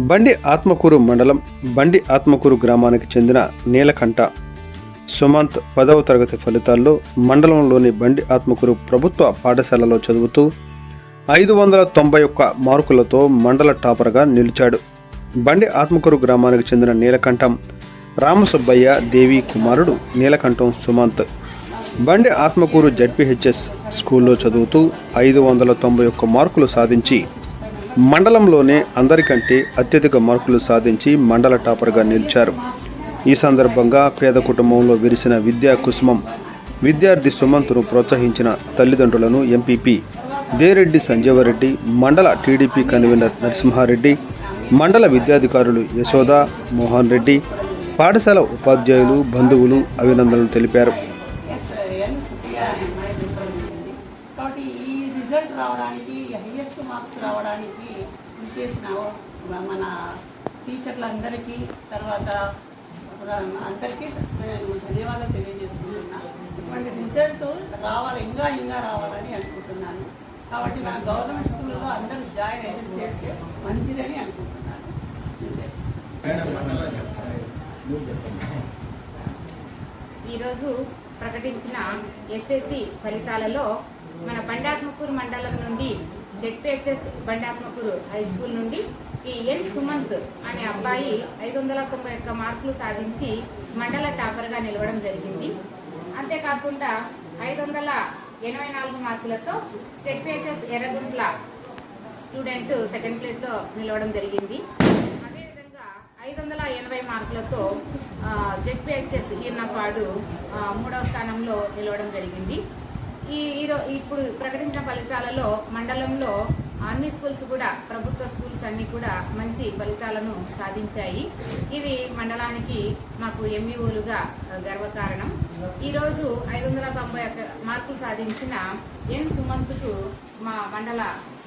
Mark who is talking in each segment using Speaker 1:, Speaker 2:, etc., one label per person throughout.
Speaker 1: బండి ఆత్మకూరు మండలం బండి ఆత్మకూరు గ్రామానికి చెందిన నీలకంఠ సుమంత్ పదవ తరగతి ఫలితాల్లో మండలంలోని బండి ఆత్మకూరు ప్రభుత్వ పాఠశాలలో చదువుతూ ఐదు వందల తొంభై ఒక్క మార్కులతో మండల టాపర్గా నిలిచాడు. బండి ఆత్మకూరు గ్రామానికి చెందిన నీలకంఠం రామసుబ్బయ్య దేవి కుమారుడు నీలకంఠం సుమంత్. బండి ఆత్మకూరు జడ్పిహెచ్ఎస్ స్కూల్లో చదువుతూ ఐదు వందల తొంభై ఒక్క మార్కులు సాధించి మండలంలోనే అందరికంటే అత్యధిక మార్కులు సాధించి మండల టాపర్గా నిలిచారు. ఈ సందర్భంగా పేద కుటుంబంలో విరిసిన విద్యా కుసుమం విద్యార్థి సుమంత్ను ప్రోత్సహించిన తల్లిదండ్రులను ఎంపీపీ దేరెడ్డి సంజీవరెడ్డి మండల టీడీపీ కన్వీనర్ నరసింహారెడ్డి మండల విద్యాధికారులు యశోద మోహన్ రెడ్డి పాఠశాల ఉపాధ్యాయులు బంధువులు అభినందనలు తెలిపారు.
Speaker 2: రిజల్ట్ రావడానికి హైయెస్ట్ మార్క్స్ రావడానికి కృషి చేసిన మన టీచర్లందరికీ తర్వాత అందరికీ నేను ధన్యవాదాలు తెలియజేసుకుంటున్నా. ఇటువంటి రిజల్ట్ రావాలి ఇంకా ఇంకా రావాలని అనుకుంటున్నాను. కాబట్టి నా గవర్నమెంట్ స్కూల్లో అందరూ జాయిన్ అయితే చేస్తే మంచిదని అనుకుంటున్నాను.
Speaker 3: ఈరోజు ప్రకటించిన ఎస్ఎస్సి ఫలితాలలో మన బండాత్మకూరు మండలం నుండి జెడ్పిహెచ్ఎస్ బండాత్మకూరు హై స్కూల్ నుండి ఈ ఎన్ సుమంత్ అనే అబ్బాయి ఐదు వందల తొంభై ఒక్క మార్కులు సాధించి మండల టాపర్గా నిలవడం జరిగింది. అంతేకాకుండా ఐదు వందల ఎనభై నాలుగు మార్కులతో జెడ్పిహెచ్ఎస్ ఎర్రగుంట్ల స్టూడెంట్ సెకండ్ ప్లేస్లో నిలవడం జరిగింది. అదేవిధంగా ఐదు వందల ఎనభై మార్కులతో జెడ్పిహెచ్ఎస్ ఈ ఆ, మూడవ స్థానంలో నిలవడం జరిగింది. ఈ ఈరో ఇప్పుడు ప్రకటించిన ఫలితాలలో మండలంలో అన్ని స్కూల్స్ కూడా ప్రభుత్వ స్కూల్స్ అన్ని కూడా మంచి ఫలితాలను సాధించాయి. ఇది మండలానికి మాకు ఎంఈఓలుగా గర్వకారణం. ఈరోజు ఐదు వందల తొంభై ఒక్క మార్కులు సాధించిన ఎన్ సుమంత్కు మా మండల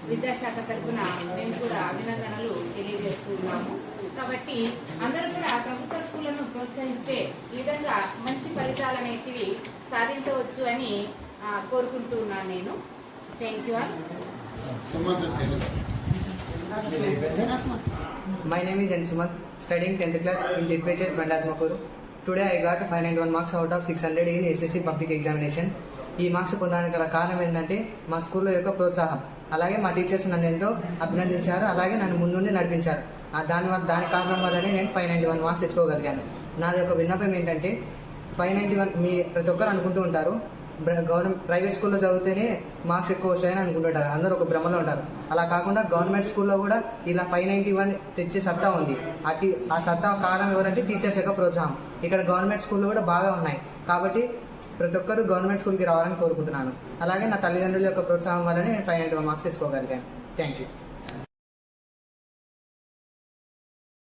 Speaker 3: విద్యాశాఖ తరఫున మేము కూడా అభినందనలు తెలియజేస్తున్నాము కాబట్టి అందరూ కూడా ప్రభుత్వ స్కూళ్ళను ప్రోత్సహిస్తే ఈ విధంగా మంచి ఫలితాలు అనేటివి సాధించవచ్చు అని కోరుకుంటున్నాను నేను. Thank you all
Speaker 4: My name is Ansumant, studying 10th class in JPHS Bandatmakuru. Today I got 591 marks out of 600 in SSC public examination ఈ మార్క్స్ పొందడానికి గల కారణం ఏంటంటే మా స్కూల్లో యొక్క ప్రోత్సాహం. అలాగే మా టీచర్స్ నన్ను ఎంతో అభినందించారు అలాగే నన్ను ముందుండి నడిపించారు. ఆ దాని వల్ల దాని కారణం వల్లనే నేను ఫైవ్ నైంటీ వన్ మార్క్స్ తెచ్చుకోగలిగాను. నాది ఒక విన్నపం ఏంటంటే ఫైవ్ నైంటీ వన్ మీ ప్రతి ఒక్కరు అనుకుంటూ ఉంటారు గవర్నమెంట్ ప్రైవేట్ స్కూల్లో చదివితేనే మార్క్స్ ఎక్కువ వస్తాయని అనుకుంటుంటారు. అందరూ ఒక భ్రమలో ఉంటారు. అలా కాకుండా గవర్నమెంట్ స్కూల్లో కూడా ఇలా ఫైవ్ నైంటీ వన్ తెచ్చే సత్తా ఉంది. ఆ టీ ఆ సత్తా కారణం ఎవరంటే టీచర్స్ యొక్క ప్రోత్సాహం. ఇక్కడ గవర్నమెంట్ స్కూల్లో కూడా బాగా ఉన్నాయి. కాబట్టి ప్రతి ఒక్కరు గవర్నమెంట్ స్కూల్కి రావాలని కోరుకుంటున్నాను. అలాగే నా తల్లిదండ్రుల యొక్క ప్రోత్సాహం వల్లనే నేను five ninety one marks తెచ్చుకోగలిగాను. Thank you.